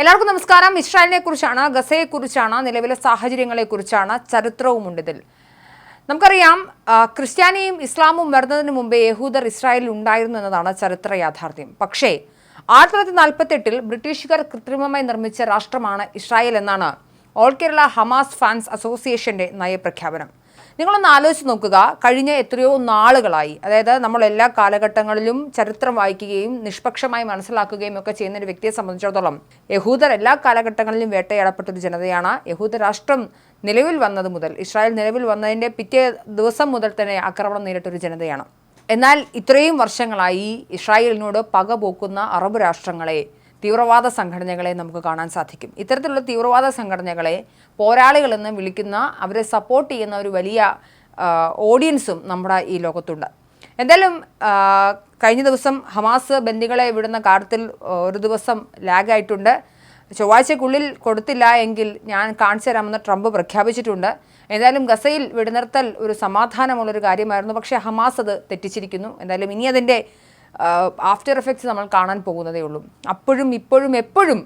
എല്ലാവർക്കും നമസ്കാരം. ഇസ്രായേലിനെ കുറിച്ചാണ് ഗസയെ കുറിച്ചാണ് നിലവിലെ സാഹചര്യങ്ങളെ കുറിച്ചാണ് ചരിത്രവുമുണ്ട് ഇതിൽ നമുക്കറിയാം ക്രിസ്ത്യാനിയും ഇസ്ലാമും വരുന്നതിന് മുമ്പേ യഹൂദർ ഇസ്രായേലിൽ ഉണ്ടായിരുന്നു എന്നതാണ് ചരിത്ര യാഥാർത്ഥ്യം. പക്ഷേ ആയിരത്തി തൊള്ളായിരത്തി നാൽപ്പത്തെട്ടിൽ ബ്രിട്ടീഷുകാർ കൃത്രിമമായി നിർമ്മിച്ച രാഷ്ട്രമാണ് ഇസ്രായേൽ എന്നാണ് ഓൾ കേരള ഹമാസ് ഫാൻസ് അസോസിയേഷന്റെ നയപ്രഖ്യാപനം. നിങ്ങളൊന്ന് ആലോചിച്ച് നോക്കുക. കഴിഞ്ഞ എത്രയോ നാളുകളായി. അതായത് നമ്മൾ എല്ലാ കാലഘട്ടങ്ങളിലും ചരിത്രം വായിക്കുകയും നിഷ്പക്ഷമായി മനസ്സിലാക്കുകയും ഒക്കെ ചെയ്യുന്ന ഒരു വ്യക്തിയെ സംബന്ധിച്ചിടത്തോളം യഹൂദർ എല്ലാ കാലഘട്ടങ്ങളിലും വേട്ടയാടപ്പെട്ട ഒരു ജനതയാണ്. യഹൂദ രാഷ്ട്രം നിലവിൽ വന്നത് മുതൽ ഇസ്രായേൽ നിലവിൽ വന്നതിന്റെ പിറ്റേ ദിവസം മുതൽ തന്നെ ആക്രമണം നേരിട്ടൊരു ജനതയാണ്. എന്നാൽ ഇത്രയും വർഷങ്ങളായി ഇസ്രായേലിനോട് പക പോക്കുന്ന അറബ് രാഷ്ട്രങ്ങളെ തീവ്രവാദ സംഘടനകളെ നമുക്ക് കാണാൻ സാധിക്കും. ഇത്തരത്തിലുള്ള തീവ്രവാദ സംഘടനകളെ പോരാളികളെന്ന് വിളിക്കുന്ന അവരെ സപ്പോർട്ട് ചെയ്യുന്ന ഒരു വലിയ ഓഡിയൻസും നമ്മുടെ ഈ ലോകത്തുണ്ട്. എന്തായാലും കഴിഞ്ഞ ദിവസം ഹമാസ് ബന്ദികളെ വിടുന്ന കാര്യത്തിൽ ഒരു ദിവസം ലാഗായിട്ടുണ്ട് ചൊവ്വാഴ്ചക്കുള്ളിൽ കൊടുത്തില്ല എങ്കിൽ ഞാൻ കാണിച്ചു തരാമെന്ന് ട്രംപ് പ്രഖ്യാപിച്ചിട്ടുണ്ട്. എന്തായാലും ഗസയിൽ വെടിനിർത്തൽ ഒരു സമാധാനമുള്ളൊരു കാര്യമായിരുന്നു. പക്ഷേ ഹമാസ് അത് തെറ്റിച്ചിരിക്കുന്നു. എന്തായാലും ഇനി അതിന്റെ ആഫ്റ്റർ എഫക്ട്സ് നമ്മൾ കാണാൻ പോകുന്നതേ ഉള്ളൂ. അപ്പോഴും ഇപ്പോഴും എപ്പോഴും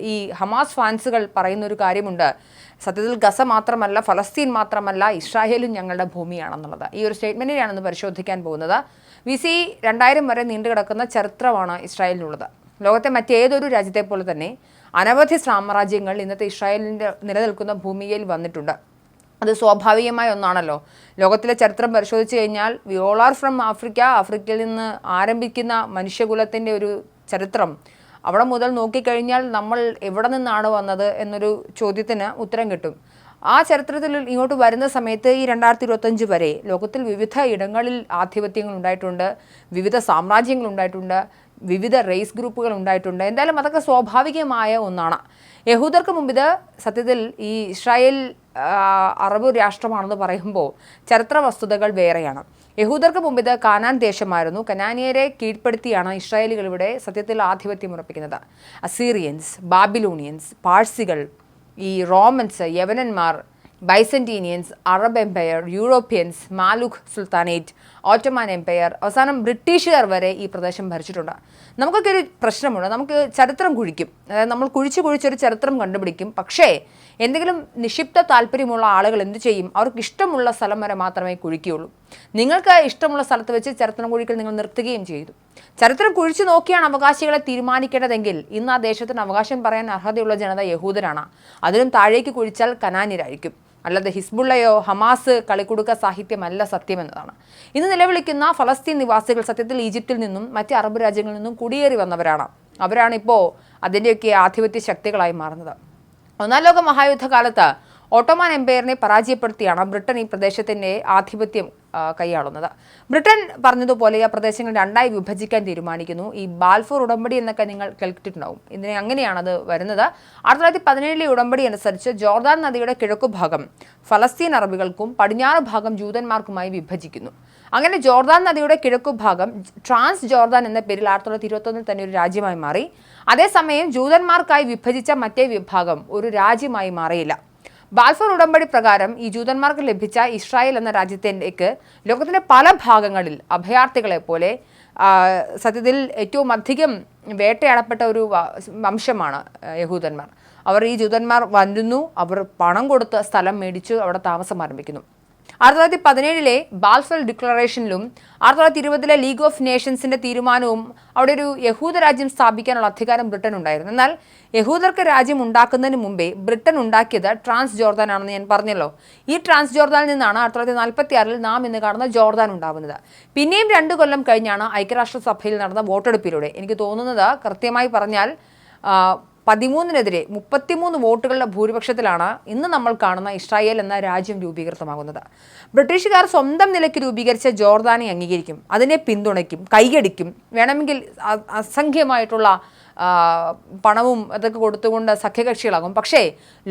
ഈ ഹമാസ് ഫാൻസുകൾ പറയുന്ന ഒരു കാര്യമുണ്ട്. സത്യത്തിൽ ഗസ മാത്രമല്ല ഫലസ്തീൻ മാത്രമല്ല ഇസ്രായേലും ഞങ്ങളുടെ ഭൂമിയാണെന്നുള്ളത്. ഈ ഒരു സ്റ്റേറ്റ്മെന്റിനെയാണ് ഇന്ന് പരിശോധിക്കാൻ പോകുന്നത്. വി സി രണ്ടായിരം വരെ നീണ്ടുകിടക്കുന്ന ചരിത്രമാണ് ഇസ്രായേലിനുള്ളത്. ലോകത്തെ മറ്റേതൊരു രാജ്യത്തെ പോലെ തന്നെ അനവധി സാമ്രാജ്യങ്ങൾ ഇന്നത്തെ ഇസ്രായേലിന്റെ നിലനിൽക്കുന്ന ഭൂമിയിൽ വന്നിട്ടുണ്ട്. അത് സ്വാഭാവികമായ ഒന്നാണല്ലോ. ലോകത്തിലെ ചരിത്രം പരിശോധിച്ച് കഴിഞ്ഞാൽ we all are from Africa ആഫ്രിക്കയിൽ നിന്ന് ആരംഭിക്കുന്ന മനുഷ്യകുലത്തിന്റെ ഒരു ചരിത്രം. അവിടെ മുതൽ നോക്കിക്കഴിഞ്ഞാൽ നമ്മൾ എവിടെ നിന്നാണ് വന്നത് എന്നൊരു ചോദ്യത്തിന് ഉത്തരം കിട്ടും. ആ ചരിത്രത്തിൽ ഇങ്ങോട്ട് വരുന്ന സമയത്ത് ഈ രണ്ടായിരത്തി ഇരുപത്തഞ്ച് വരെ ലോകത്തിൽ വിവിധ ഇടങ്ങളിൽ ആധിപത്യങ്ങൾ ഉണ്ടായിട്ടുണ്ട് വിവിധ സാമ്രാജ്യങ്ങൾ ഉണ്ടായിട്ടുണ്ട്. വിവിധ റേസ് ഗ്രൂപ്പുകൾ ഉണ്ടായിട്ടുണ്ട്. എന്തായാലും അതൊക്കെ സ്വാഭാവികമായ ഒന്നാണ്. യഹൂദർക്ക് മുമ്പ് ഇത് സത്യത്തിൽ ഈ ഇസ്രായേൽ അറബ് രാഷ്ട്രമാണെന്ന് പറയുമ്പോൾ ചരിത്ര വസ്തുതകൾ വേറെയാണ്. യഹൂദർക്ക് മുമ്പ് ഇത് കാനാൻ ദേശമായിരുന്നു. കനാനിയരെ കീഴ്പ്പെടുത്തിയാണ് ഇസ്രായേലുകൾ ഇവിടെ സത്യത്തിൽ ആധിപത്യം ഉറപ്പിക്കുന്നത്. അസീറിയൻസ് ബാബിലൂണിയൻസ് പാഴ്സികൾ ഈ Romans യവനന്മാർ Byzantinians Arab empire Europeans Mamluk sultanate Ottoman empire അവസാനം ബ്രിട്ടീഷുകാർ വരെ ഈ പ്രദേശം ഭരിച്ചിട്ടുണ്ട്. നമുക്കൊക്കെ ഒരു പ്രശ്നമുണ്ട്. നമുക്ക് ചരിത്രം കുഴിക്കും. അതായത് നമ്മൾ കുഴിച്ച് കുഴിച്ചൊരു ചരിത്രം കണ്ടുപിടിക്കും. പക്ഷേ എന്തെങ്കിലും നിക്ഷിപ്ത താല്പര്യമുള്ള ആളുകൾ എന്ത് ചെയ്യും? അവർക്ക് ഇഷ്ടമുള്ള സ്ഥലം വരെ മാത്രമേ കുഴിക്കുകയുള്ളൂ. നിങ്ങൾക്ക് ഇഷ്ടമുള്ള സ്ഥലത്ത് വെച്ച് ചരിത്രം കുഴിക്കൽ നിങ്ങൾ നിർത്തുകയും ചെയ്തു. ചരിത്രം കുഴിച്ചു നോക്കിയാണ് അവകാശികളെ തീരുമാനിക്കേണ്ടതെങ്കിൽ ഇന്ന് ആ ദേശത്തിന് അവകാശം പറയാൻ അർഹതയുള്ള ജനത യഹൂദരാണ്. അതിലും താഴേക്ക് കുഴിച്ചാൽ കനാനിരായിരിക്കും അല്ലാതെ ഹിസ്ബുള്ളയോ ഹമാസ് കളിക്കുടുക്ക സാഹിത്യമല്ല സത്യമെന്നതാണ്. ഇന്ന് നിലവിളിക്കുന്ന ഫലസ്തീൻ നിവാസികൾ സത്യത്തിൽ ഈജിപ്തിൽ നിന്നും മറ്റ് അറബ് രാജ്യങ്ങളിൽ നിന്നും കുടിയേറി വന്നവരാണ്. അവരാണ് ഇപ്പോൾ അതിന്റെയൊക്കെ ആധിപത്യ ശക്തികളായി മാറുന്നത്. ഒന്നാം ലോക മഹായുദ്ധകാലത്ത് ഓട്ടോമാൻ എംപയറിനെ പരാജയപ്പെടുത്തിയാണ് ബ്രിട്ടൻ ഈ പ്രദേശത്തിന്റെ ആധിപത്യം കൈയാളുന്നത്. ബ്രിട്ടൻ പറഞ്ഞതുപോലെ ആ പ്രദേശങ്ങൾ രണ്ടായി വിഭജിക്കാൻ തീരുമാനിക്കുന്നു. ഈ ബാൽഫോർ ഉടമ്പടി എന്നൊക്കെ നിങ്ങൾ കേട്ടിട്ടുണ്ടാവും. ഇതിനെ അങ്ങനെയാണത് വരുന്നത്. ആയിരത്തി തൊള്ളായിരത്തി പതിനേഴിലെ ഉടമ്പടി അനുസരിച്ച് ജോർദാൻ നദിയുടെ കിഴക്കുഭാഗം ഫലസ്തീൻ അറബികൾക്കും പടിഞ്ഞാറ് ഭാഗം ജൂതന്മാർക്കുമായി വിഭജിക്കുന്നു. അങ്ങനെ ജോർദാൻ നദിയുടെ കിഴക്കുഭാഗം ട്രാൻസ് ജോർദാൻ എന്ന പേരിൽ ആയിരത്തി തൊള്ളായിരത്തി ഇരുപത്തൊന്നിൽ തന്നെ ഒരു രാജ്യമായി മാറി. അതേസമയം ജൂതന്മാർക്കായി വിഭജിച്ച മറ്റേ വിഭാഗം ഒരു രാജ്യമായി മാറിയില്ല. ബാൽഫോർ ഉടമ്പടി പ്രകാരം ഈ ജൂതന്മാർക്ക് ലഭിച്ച ഇസ്രായേൽ എന്ന രാജ്യത്തിലേക്ക് ലോകത്തിന്റെ പല ഭാഗങ്ങളിൽ അഭയാർത്ഥികളെ പോലെ സത്യത്തിൽ ഏറ്റവും അധികം വേട്ടയാടപ്പെട്ട ഒരു വംശമാണ് യഹൂദന്മാർ. അവർ ഈ ജൂതന്മാർ വരുന്നു അവർ പണം കൊടുത്ത് സ്ഥലം മേടിച്ചു അവിടെ താമസം ആരംഭിക്കുന്നു. ആയിരത്തി തൊള്ളായിരത്തി പതിനേഴിലെ ബാൽഫൽ ഡിക്ലറേഷനിലും ആയിരത്തി തൊള്ളായിരത്തി ഇരുപതിലെ ലീഗ് ഓഫ് നേഷൻസിന്റെ തീരുമാനവും അവിടെ ഒരു യഹൂദ രാജ്യം സ്ഥാപിക്കാനുള്ള അധികാരം ബ്രിട്ടൻ ഉണ്ടായിരുന്നു. എന്നാൽ യഹൂദർക്ക് രാജ്യം ഉണ്ടാക്കുന്നതിന് മുമ്പേ ബ്രിട്ടൻ ഉണ്ടാക്കിയത് ട്രാൻസ് ജോർദാൻ ആണെന്ന് ഞാൻ പറഞ്ഞല്ലോ. ഈ ട്രാൻസ് ജോർദാനിൽ നിന്നാണ് ആയിരത്തി തൊള്ളായിരത്തി നാൽപ്പത്തി ആറിൽ നാം ഇന്ന് കാണുന്ന ജോർദാൻ ഉണ്ടാവുന്നത്. പിന്നെയും രണ്ടു കൊല്ലം കഴിഞ്ഞാണ് ഐക്യരാഷ്ട്രസഭയിൽ നടന്ന വോട്ടെടുപ്പിലൂടെ. എനിക്ക് തോന്നുന്നത് കൃത്യമായി പറഞ്ഞാൽ പതിമൂന്നിനെതിരെ മുപ്പത്തിമൂന്ന് വോട്ടുകളുടെ ഭൂരിപക്ഷത്തിലാണ് ഇന്ന് നമ്മൾ കാണുന്ന ഇസ്രായേൽ എന്ന രാജ്യം രൂപീകൃതമാകുന്നത്. ബ്രിട്ടീഷുകാർ സ്വന്തം നിലയ്ക്ക് രൂപീകരിച്ച ജോർദാനെ അംഗീകരിക്കും അതിനെ പിന്തുണയ്ക്കും കൈയടിക്കും വേണമെങ്കിൽ അസംഖ്യമായിട്ടുള്ള പണവും അതൊക്കെ കൊടുത്തുകൊണ്ട് സഖ്യകക്ഷികളാകും. പക്ഷേ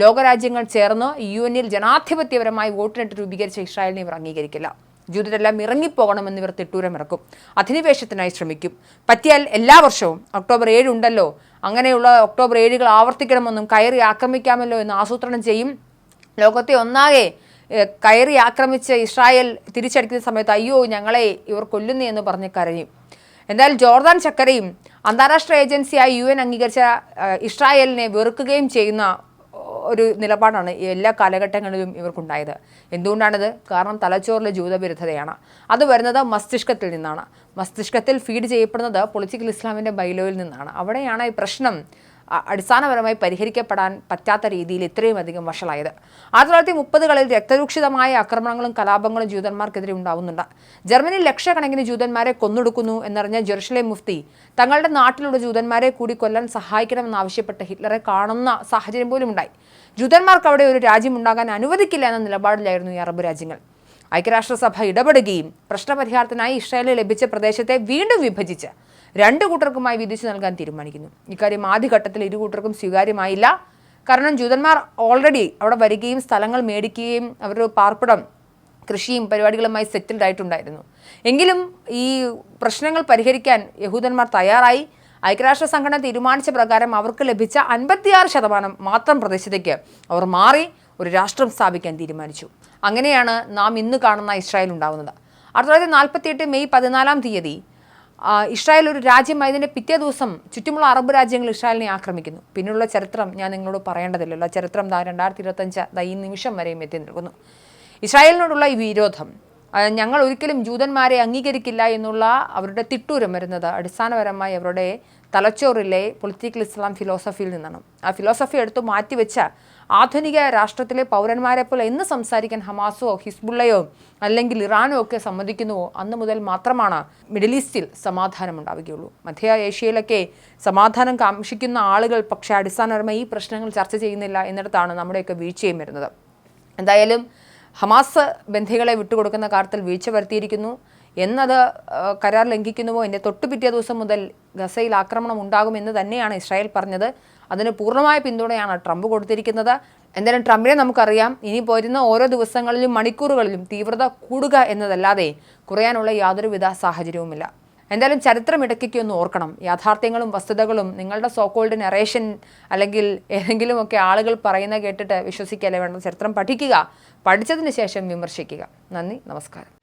ലോകരാജ്യങ്ങൾ ചേർന്ന് യു എന്നിൽ ജനാധിപത്യപരമായി വോട്ടിനിട്ട് രൂപീകരിച്ച ഇസ്രായേലിനെ ഇവർ അംഗീകരിക്കില്ല. ജൂതരെല്ലാം ഇറങ്ങിപ്പോകണമെന്ന് ഇവർ തിട്ടൂരമിറക്കും. അധിനിവേശത്തിനായി ശ്രമിക്കും. പറ്റിയാൽ എല്ലാ വർഷവും ഒക്ടോബർ ഏഴ് ഉണ്ടല്ലോ അങ്ങനെയുള്ള ഒക്ടോബർ ഏഴുകൾ ആവർത്തിക്കണമെന്നും കയറി ആക്രമിക്കാമല്ലോ എന്ന് ആസൂത്രണം ചെയ്യും. ലോകത്തെ ഒന്നാകെ കയറി ആക്രമിച്ച് ഇസ്രായേൽ തിരിച്ചടിക്കുന്ന സമയത്ത് അയ്യോ ഞങ്ങളെ ഇവർ കൊല്ലുന്നു എന്ന് പറഞ്ഞ് കരയും എന്നാൽ ജോർദാൻ ചക്കരയും അന്താരാഷ്ട്ര ഏജൻസിയായി യു എൻ അംഗീകരിച്ച ഇസ്രായേലിനെ വെറുക്കുകയും ചെയ്യുന്ന ഒരു നിലപാടാണ് എല്ലാ കാലഘട്ടങ്ങളിലും ഇവർക്കുണ്ടായത്. എന്തുകൊണ്ടാണിത്? കാരണം തലച്ചോറിലെ ജൂതവിരുദ്ധതയാണ്. അത് വരുന്നത് മസ്തിഷ്കത്തിൽ നിന്നാണ്. മസ്തിഷ്കത്തിൽ ഫീഡ് ചെയ്യപ്പെടുന്നത് പൊളിറ്റിക്കൽ ഇസ്ലാമിന്റെ ബൈലോയിൽ നിന്നാണ്. അവിടെയാണ് ഈ പ്രശ്നം അടിസ്ഥാനപരമായി പരിഹരിക്കപ്പെടാൻ പറ്റാത്ത രീതിയിൽ ഇത്രയും അധികം വഷളായത്. ആയിരത്തി തൊള്ളായിരത്തി മുപ്പതുകളിൽ രക്തരൂക്ഷിതമായ ആക്രമണങ്ങളും കലാപങ്ങളും ജൂതന്മാർക്കെതിരെ ഉണ്ടാവുന്നുണ്ട്. ജർമ്മനി ലക്ഷക്കണക്കിന് ജൂതന്മാരെ കൊന്നൊടുക്കുന്നു എന്നറിഞ്ഞ ജെറുസലേം മുഫ്തി തങ്ങളുടെ നാട്ടിലുള്ള ജൂതന്മാരെ കൂടി കൊല്ലാൻ സഹായിക്കണമെന്നാവശ്യപ്പെട്ട് ഹിറ്റ്ലറെ കാണുന്ന സാഹചര്യം പോലും ഉണ്ടായി ജൂതന്മാർക്ക് അവിടെ ഒരു രാജ്യം ഉണ്ടാകാൻ അനുവദിക്കില്ല എന്ന നിലപാടിലായിരുന്നു ഈ അറബ് രാജ്യങ്ങൾ. ഐക്യരാഷ്ട്രസഭ ഇടപെടുകയും പ്രശ്നപരിഹാരത്തിനായി ഇസ്രായേലിൽ ലഭിച്ച പ്രദേശത്തെ വീണ്ടും വിഭജിച്ച് രണ്ട് കൂട്ടർക്കുമായി വിധിച്ചു നൽകാൻ തീരുമാനിക്കുന്നു. ഇക്കാര്യം ആദ്യഘട്ടത്തിൽ ഇരു കൂട്ടർക്കും സ്വീകാര്യമായില്ല. കാരണം ജൂതന്മാർ ഓൾറെഡി അവിടെ വരികയും സ്ഥലങ്ങൾ മേടിക്കുകയും അവരുടെ പാർപ്പിടം കൃഷിയും പരിപാടികളുമായി സെറ്റിൽഡ് ആയിട്ടുണ്ടായിരുന്നു. എങ്കിലും ഈ പ്രശ്നങ്ങൾ പരിഹരിക്കാൻ യഹൂദന്മാർ തയ്യാറായി. ഐക്യരാഷ്ട്ര സംഘടന തീരുമാനിച്ച പ്രകാരം അവർക്ക് ലഭിച്ച അൻപത്തിയാറ് ശതമാനം മാത്രം പ്രദേശത്തേക്ക് അവർ മാറി ഒരു രാഷ്ട്രം സ്ഥാപിക്കാൻ തീരുമാനിച്ചു. അങ്ങനെയാണ് നാം ഇന്ന് കാണുന്ന ഇസ്രായേൽ ഉണ്ടാവുന്നത്. ആയിരത്തി തൊള്ളായിരത്തി നാൽപ്പത്തിയെട്ട് മെയ് പതിനാലാം തീയതി ഇസ്രായേൽ ഒരു രാജ്യമായതിന്റെ പിറ്റേ ദിവസം ചുറ്റുമുള്ള അറബ് രാജ്യങ്ങൾ ഇസ്രായേലിനെ ആക്രമിക്കുന്നു. പിന്നെയുള്ള ചരിത്രം ഞാൻ നിങ്ങളോട് പറയേണ്ടതില്ലല്ലോ. ചരിത്രം ദാ രണ്ടായിരത്തി ഇരുപത്തഞ്ച് ഈ നിമിഷം വരെയും എത്തി നിൽക്കുന്നു. ഇസ്രായേലിനോടുള്ള ഈ വിരോധം ഞങ്ങൾ ഒരിക്കലും ജൂതന്മാരെ അംഗീകരിക്കില്ല എന്നുള്ള അവരുടെ തിട്ടൂരം വരുന്നത് അടിസ്ഥാനപരമായി അവരുടെ തലച്ചോറിലെ പൊളിറ്റിക്കൽ ഇസ്ലാം ഫിലോസഫിയിൽ നിന്നാണ്. ആ ഫിലോസഫി എടുത്തു മാറ്റിവെച്ച ആധുനിക രാഷ്ട്രത്തിലെ പൗരന്മാരെ പോലെ എന്ന് സംസാരിക്കാൻ ഹമാസോ ഹിസ്ബുള്ളയോ അല്ലെങ്കിൽ ഇറാനോ ഒക്കെ സമ്മതിക്കുന്നുവോ അന്ന് മുതൽ മാത്രമാണ് മിഡിൽ ഈസ്റ്റിൽ സമാധാനം ഉണ്ടാവുകയുള്ളൂ. മധ്യ ഏഷ്യയിലൊക്കെ സമാധാനം കാക്ഷിക്കുന്ന ആളുകൾ പക്ഷേ അടിസ്ഥാനപരമായി ഈ പ്രശ്നങ്ങൾ ചർച്ച ചെയ്യുന്നില്ല എന്നിടത്താണ് നമ്മുടെയൊക്കെ വീഴ്ചയും വരുന്നത്. എന്തായാലും ഹമാസ് ബന്ധികളെ വിട്ടുകൊടുക്കുന്ന കാര്യത്തിൽ വീഴ്ച വരുത്തിയിരിക്കുന്നു. എന്നത് കരാർ ലംഘിക്കുന്നുവോ? എന്റെ തൊട്ടു പിറ്റേ ദിവസം മുതൽ ഗസയിൽ ആക്രമണം ഉണ്ടാകുമെന്ന് തന്നെയാണ് ഇസ്രായേൽ പറഞ്ഞത്. അതിന് പൂർണമായ പിന്തുണയാണ് ട്രംപ് കൊടുത്തിരിക്കുന്നത്. എന്തായാലും ട്രംപിനെ നമുക്കറിയാം. ഇനി പോരുന്ന ഓരോ ദിവസങ്ങളിലും മണിക്കൂറുകളിലും തീവ്രത കൂടുക എന്നതല്ലാതെ കുറയാനുള്ള യാതൊരുവിധ സാഹചര്യവുമില്ല. എന്തായാലും ചരിത്രം ഇടയ്ക്കൊക്കെ ഒന്ന് ഓർക്കണം. യാഥാർത്ഥ്യങ്ങളും വസ്തുതകളും നിങ്ങളുടെ സോക്കോൾഡ് നെറേഷൻ അല്ലെങ്കിൽ ഏതെങ്കിലുമൊക്കെ ആളുകൾ പറയുന്ന കേട്ടിട്ട് വിശ്വസിക്കല്ലേ വേണം ചരിത്രം പഠിക്കുക പഠിച്ചതിന് ശേഷം വിമർശിക്കുക. നന്ദി നമസ്കാരം.